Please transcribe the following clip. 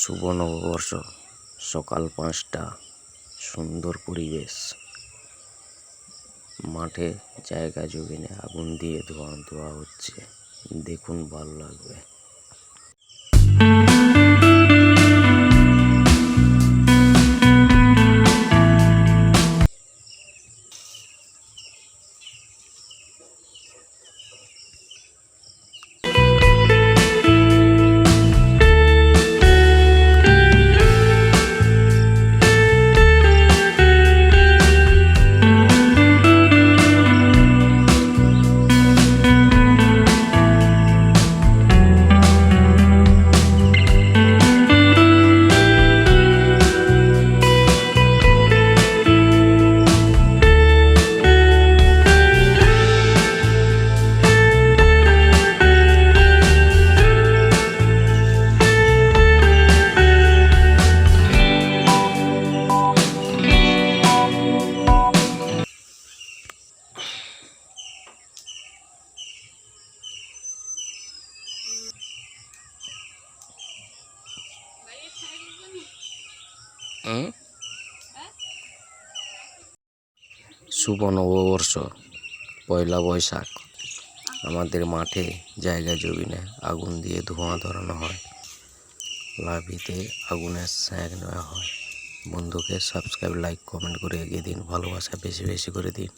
শুভ নববর্ষ। সকাল পাঁচটা। সুন্দর পরিবেশ। মাঠে জায়গা জমিনে আগুন দিয়ে ধোঁয়া ধোয়া হচ্ছে। দেখুন ভালো লাগবে। শুভ নববর্ষ, পয়লা বৈশাখ। আমাদের মাঠে জায়গা জমিনে আগুন দিয়ে ধোঁয়া ধরানো হয়। লাভিতে আগুনের স্যাঁক নেওয়া হয়। বন্ধুকে সাবস্ক্রাইব লাইক কমেন্ট করে এগিয়ে দিন। ভালোবাসা বেশি বেশি করে দিন।